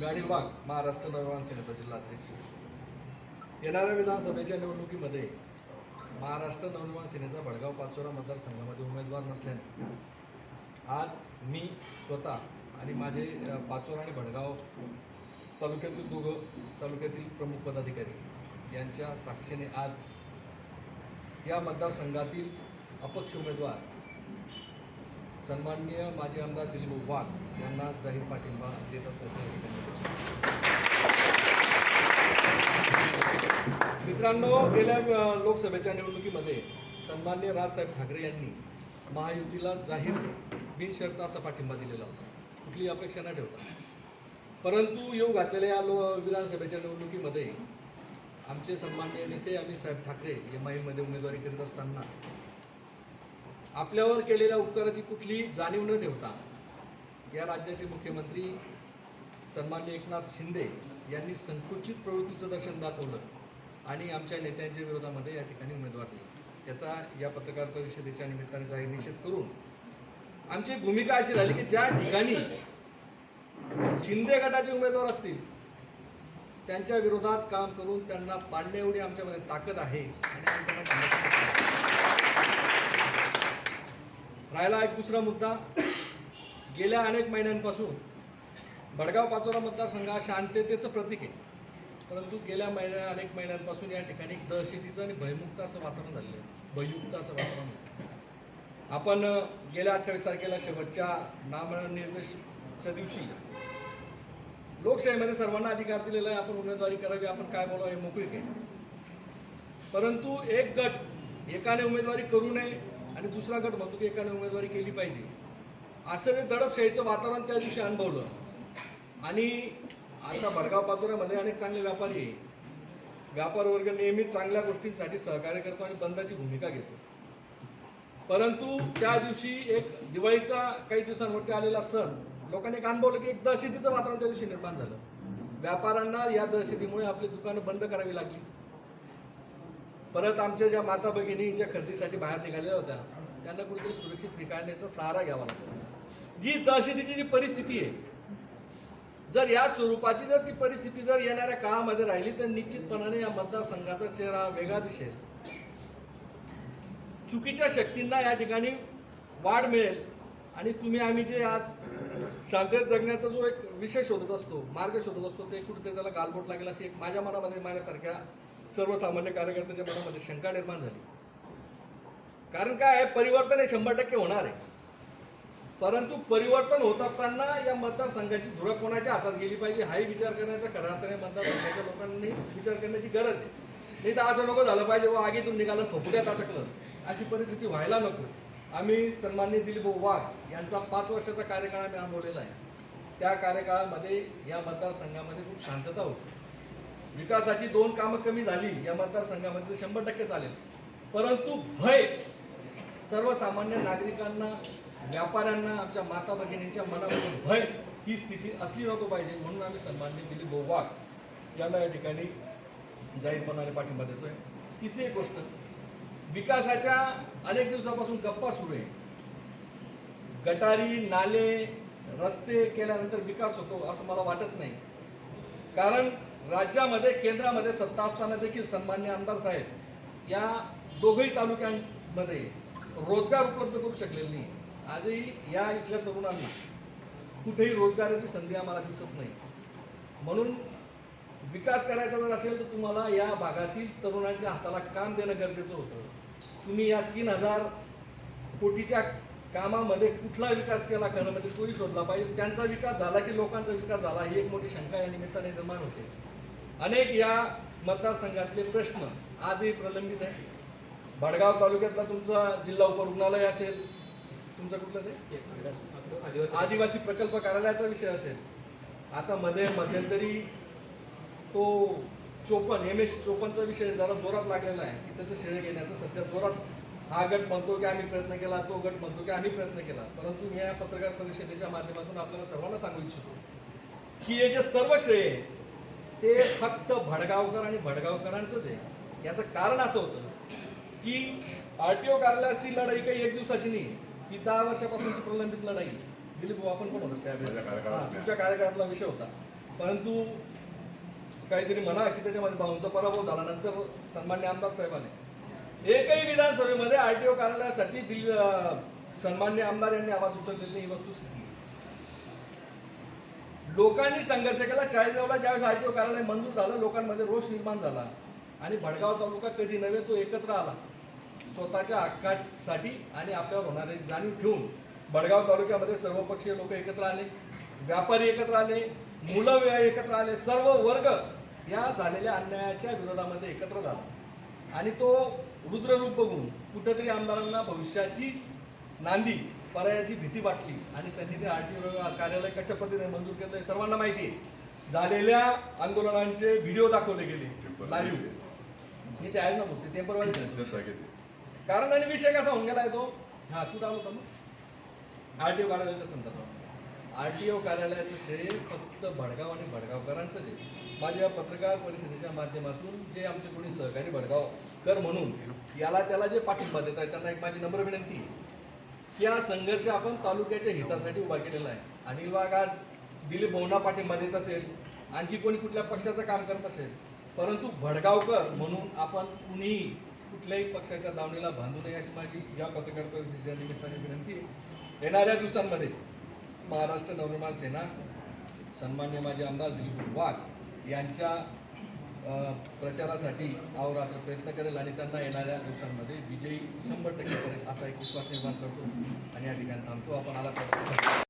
मी अनिल वाघ महाराष्ट्र नवनिर्माण सेनेचा जिल्हाध्यक्ष. येणाऱ्या विधानसभेच्या निवडणुकीमध्ये महाराष्ट्र नवनिर्माण सेनेचा भडगाव पाचोरा मतदारसंघामध्ये उमेदवार नसल्याने आज मी स्वतः आणि माझे पाचोरा आणि भडगाव तालुक्यातील दोघं तालुक्यातील प्रमुख पदाधिकारी यांच्या साक्षीने आज या मतदारसंघातील अपक्ष उमेदवार सन्माननीय माजी आमदार दिलीप वाघ यांना जाहीर पाठिंबा देत असल्याचं मित्रांनो गेल्या लोकसभेच्या निवडणुकीमध्ये सन्माननीय राजसाहेब ठाकरे यांनी महायुतीला जाहीर बिनशर्त असा पाठिंबा दिलेला होता. कुठली अपेक्षा न ठेवता. परंतु येऊ घातलेल्या या लो विधानसभेच्या निवडणुकीमध्ये आमचे सन्माननीय नेते अमित साहेब ठाकरे एम आयमध्ये उमेदवारी करीत असताना आपल्यावर केलेल्या उपकाराची कुठली जाणीव न ठेवता या राज्याचे मुख्यमंत्री सन्मान्य एकनाथ शिंदे यांनी संकुचित प्रवृत्तीचं दर्शन दाखवलं आणि आमच्या नेत्यांच्या विरोधामध्ये या ठिकाणी उमेदवार दिला. त्याचा या पत्रकार परिषदेच्या निमित्ताने जाहीर निषेध करून आमची भूमिका अशी झाली की ज्या ठिकाणी शिंदे गटाचे उमेदवार असतील त्यांच्या विरोधात काम करून त्यांना पाडण्याएवढी आमच्यामध्ये ताकद आहे आणि आम्ही त्यांना समर्थन करतो. राहिला एक दुसरा मुद्दा. गेल्या अनेक महिन्यांपासून भडगाव पाचोरा मतदारसंघ शांततेचं प्रतीक आहे. परंतु गेल्या महिन्या अनेक महिन्यांपासून या ठिकाणी दहशतीचं आणि भयमुक्त असं वातावरण झालेलं आहे. भययुक्त असं वातावरण आपण गेल्या अठ्ठावीस तारखेला शेवटच्या नामनिर्देशच्या दिवशी लोकशाहीमध्ये सर्वांना अधिकार दिलेला आहे. आपण उमेदवारी करावी आपण काय बोलावं हे मोकळीक आहे. परंतु एक गट एकाने उमेदवारी करू नये आणि दुसरा गट म्हणतो की एकाने उमेदवारी केली पाहिजे. असं ते दडपशाहीचं वातावरण त्या दिवशी अनुभवलं. आणि आता भडगाव पाचोऱ्यामध्ये अनेक चांगले व्यापारी आहे. व्यापार वर्ग नेहमी चांगल्या गोष्टींसाठी सहकार्य करतो आणि बंदाची भूमिका घेतो. परंतु त्या दिवशी एक दिवाळीचा काही दिवसांवरती आलेला सण लोकांनी एक अनुभवलं की एक दहशतीचं वातावरण त्या दिवशी निर्माण झालं. व्यापाऱ्यांना या दहशतीमुळे आपली दुकानं बंद करावी लागली. परत आमच्या ज्या माता भगिनी ज्या खरेदीसाठी बाहेर निघालेल्या होत्या त्यांना कुठेतरी सुरक्षित ठिकाण्याचा सहारा घ्यावा लागतो. जी दहशतीची जी परिस्थिती आहे जर या स्वरूपाची जर ती परिस्थिती जर येणाऱ्या काळामध्ये राहिली तर निश्चितपणाने या मतदारसंघाचा चेहरा वेगळा दिसेल. चुकीच्या शक्तींना या ठिकाणी वाढ मिळेल. आणि तुम्ही आम्ही जे आज शांततेत जगण्याचा जो एक विषय शोधत असतो मार्ग शोधत असतो ते कुठेतरी त्याला गालबोट लागेल अशी एक माझ्या मनामध्ये माझ्यासारख्या सर्वसामान्य कार्यकर्त्याच्या मनामध्ये शंका निर्माण झाली. कारण काय आहे? परिवर्तन हे शंभर टक्के होणार आहे. परंतु परिवर्तन होत असताना या मतदारसंघाची धुरा कोणाच्या हातात गेली पाहिजे हाही विचार करण्याचा खऱ्या अर्थाने मतदारसंघाच्या लोकांनी विचार करण्याची गरज आहे. नाही तर असं नको झालं पाहिजे व आगीतून निघालं फुफुट्यात अटकलं अशी परिस्थिती व्हायला नको. आम्ही सन्माननीय दिलीप वाघ यांचा पाच वर्षाचा कार्यकाळ आम्ही अनुभवलेला आहे. त्या कार्यकाळामध्ये या मतदारसंघामध्ये खूप शांतता होती. विकासाची दोन कामं कमी झाली या मतदारसंघामध्ये शंभर टक्के चालेल. परंतु भय सर्वसामान्य नागरिकांना व्यापाऱ्यांना आमच्या माता भगिनींच्या मनामध्ये भय ही स्थिती असली नको पाहिजे म्हणून आम्ही सन्मान्य दिलीप भाऊ वाघ यांना या ठिकाणी जाहीरपणाने पाठिंबा देतोय. तिसरी एक गोष्ट विकासाच्या अनेक दिवसापासून गप्पा सुरू आहे. गटारी नाले रस्ते केल्यानंतर विकास होतो असं मला वाटत नाही. कारण राज्यामध्ये केंद्रामध्ये सत्ता असताना देखील सन्मान्य आमदार साहेब या दोघही तालुक्यांमध्ये रोजगार उपलब्ध करू शकलेले नाही आजही या इथल्या तरुणांना कुठेही रोजगाराची संधी आम्हाला दिसत नाही. म्हणून विकास करायचा जर असेल तर तुम्हाला या भागातील तरुणांच्या हाताला काम देणं गरजेचं होतं. तुम्ही या तीन हजार कोटीच्या कामामध्ये कुठला विकास केला खरं म्हणजे तोही शोधला पाहिजे. त्यांचा विकास झाला की लोकांचा विकास झाला ही एक मोठी शंका या निमित्ताने निर्माण होते. अनेक या मतदारसंघातले प्रश्न आजही प्रलंबित आहे भडगाव तालुक्यातला तुमचा जिल्हा उपरुग्णालय असेल. तुमचं कुठलं ते? आदिवासी प्रकल्प कार्यालयाचा विषय असेल. आता मध्ये मध्यंतरी तो चोपन एम एस चोपनचा विषय जरा जोरात लागलेला आहे. की त्याचं श्रेय घेण्याचं सध्या जोरात हा गट म्हणतो की आम्ही प्रयत्न केला तो गट म्हणतो की आम्ही प्रयत्न केला. परंतु मी या पत्रकार परिषदेच्या माध्यमातून आपल्याला सर्वांना सांगू इच्छितो की हे जे सर्व श्रेय ते फक्त भडगावकर आणि भडगावकरांचंच आहे. याचं कारण असं होतं की आर टी ओ कार्यालयाची लढाई काही एक दिवसाची नाही ही दहा वर्षापासूनची प्रलंबित लढाई. दिलीप भाऊ आपण पण होतो त्यावेळेस. हां, तुमच्या कार्यकाळातला विषय होता. परंतु काहीतरी म्हणा की त्याच्यामध्ये भाऊंचा पराभव झाल्यानंतर सन्मान्य आमदार साहेब आले एकही विधानसभेमध्ये आरटीओ कार्यालयासाठी दिल्ली अं, सन्मान्य आमदार यांनी आवाज उचललेली नाही ही वस्तुस्थिती. आहे. लोकांनी संघर्ष केला. चाळीसगावला ज्यावेळेस आरटीओ कार्यालय मंजूर झालं लोकांमध्ये रोष निर्माण झाला. आणि भडगाव तालुका कधी नव्हे तो एकत्र आला. स्वतःच्या हक्कासाठी आणि आपल्यावर होणारी जाणीव ठेवून भडगाव तालुक्यामध्ये सर्वपक्षीय लोक एकत्र आले व्यापारी एकत्र आले मुलं एकत्र आले सर्व वर्ग या झालेल्या अन्यायाच्या विरोधामध्ये एकत्र झाला. आणि तो रुद्ररूप बघून कुठेतरी आमदारांना भविष्याची नांदी पर्यायाची भीती वाटली आणि त्यांनी ते आरटीओ कार्यालय कशा पद्धतीने मंजूर केलं हे सर्वांना माहिती आहे. झालेल्या आंदोलनांचे व्हिडिओ दाखवले गेले लाईव्ह हे ते आहे ना भाऊ, ते टेम्परवारी. कारण आणि विषय कसा होऊन गेला तो? हा तू आलो होता मग. आर डी ओ कार्यालयाच्या संदर्भात. ओ कार्यालयाचं श्रेय फक्त भडगाव आणि भडगावकरांचं जे माझ्या पत्रकार परिषदेच्या माध्यमातून जे आमचे कोणी सहकारी भडगावकर म्हणून याला त्याला जे पाठिंबा देत आहे त्यांना एक माझी नम्र विनंती की हा संघर्ष आपण तालुक्याच्या हितासाठी उभा केलेला आहे. अनिल वाघ आज दिलीप भाऊंना पाठिंबा देत असेल आणखी कोणी कुठल्या पक्षाचं काम करत असेल परंतु भडगावकर म्हणून आपण कुणीही कुठल्याही पक्षाच्या दावणीला बांधू नये अशी माझी या पत्रकार निमित्ताने विनंती आहे. येणाऱ्या दिवसांमध्ये महाराष्ट्र नवनिर्माण सेना सन्मान्य माजी आमदार दिलीप वाघ यांच्या प्रचारासाठी आवरात्र प्रयत्न करेल आणि त्यांना येणाऱ्या दिवसांमध्ये विजयी शंभर टक्के करेल असा एक विश्वास निर्माण करतो आणि या ठिकाणी थांबतो. आपण आला